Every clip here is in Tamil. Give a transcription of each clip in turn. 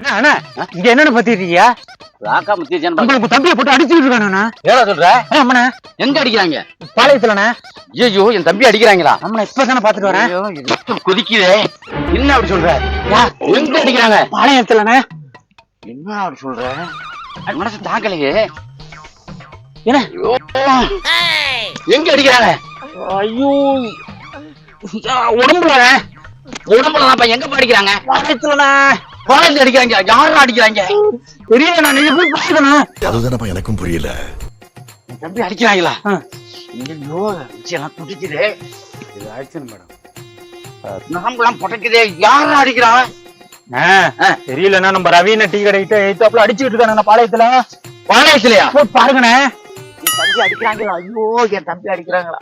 என்ன அண்ணா இங்க என்னன்னு பத்திருக்கியா ராக்கா முத்தியச்சான் உங்களுக்கு தம்பியை போட்டு அடிச்சுட்டு இருக்கானண்ணா ஏடா சொல்ற? ஆமாண்ணா எங்க அடிக்கிறாங்க? பாளையத்துலண்ணா ஐயோ என் தம்பி அடிக்கிறாங்களா? ஆமாண்ணா இப்ப தானே பாத்துட்டு வரேன். கொதிக்குதே. என்ன அப்படி சொல்ற? எங்க அடிக்கிறாங்க? பாளையத்துலண்ணா என்ன அப்படி சொல்ற? மனசு தாக்கலையே என்ன? எங்க அடிக்கிறாங்க? ஐயோ உடம்புல. உடம்புல தான்ப்பா. எங்க அடிக்கிறாங்க? பாளையத்துலண்ணா குழந்தை அடிக்கிறாங்க. யாரும் அடிக்கிறாங்க? தெரியலண்ணா நீங்க போய் பாத்துக்கண்ணா அதுதானப்பா எனக்கும் புரியல. தம்பி அடிக்கிறாங்களா? ஆ. ஐயோ எல்லாம் துடிக்குதே. இது ஆக்சன் மேடம். நாம்பெல்லாம் புடைக்குதே யாரும் அடிக்கிறாங்க ஆ, தெரியலண்ணா நம்ம ரவீன டீ கடைக்கிட்ட எய்த்தாப்புல அடிச்சுட்டு இருக்கானண்ணா பாளையத்துல. பாளையத்திலயா? பாருங்கண்ணே. என் தம்பி அடிக்கிறாங்களா? ஐயோ என் தம்பி அடிக்கிறாங்களா?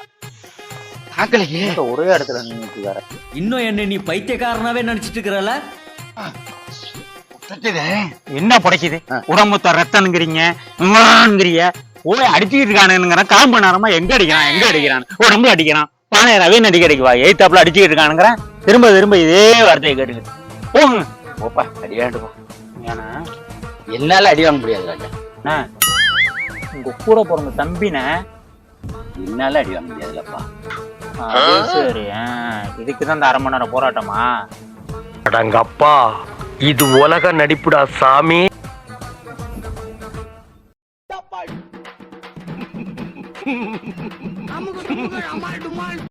தாக்கலையே ஒரே இடத்துல நின்னுட்டு வேற இன்னும் என்ன நீ பைத்தியக்காரனாவே நினைச்சிட்டு இருக்கிறல என்ன புடைக்குது? உடம்புத்த ரத்தனுங்கிறீங்க உம்மான்ங்கிறீங்க ஓய் அடிச்சுட்டு இருக்கானுங்கிற காம்பு நேரமா எங்க அடிக்கிறான்? எங்க அடிக்கிறான்? உடம்பு அடிக்கிறான். பானை ரவீன் அடிக்க அடிக்குவா எய்த்தாப்புல அடிச்சுட்டு இருக்கானுங்கிறேன் திரும்ப திரும்ப இதே வார்த்தையை கேட்டுக்கிட்டு. போங்க போப்பா அடி வேண்டுப்பா ஏன்னா என்னால அடி வாங்க முடியாது ராஜா. உங்க கூட பிறந்த தம்பின என்னால அடி வாங்க முடியாதுலப்பா. அது சரி. இதுக்கு தான் அரை மணி நேரம் போராட்டமா? அடங்கப்பா இது உலக நடிப்புடா சாமி.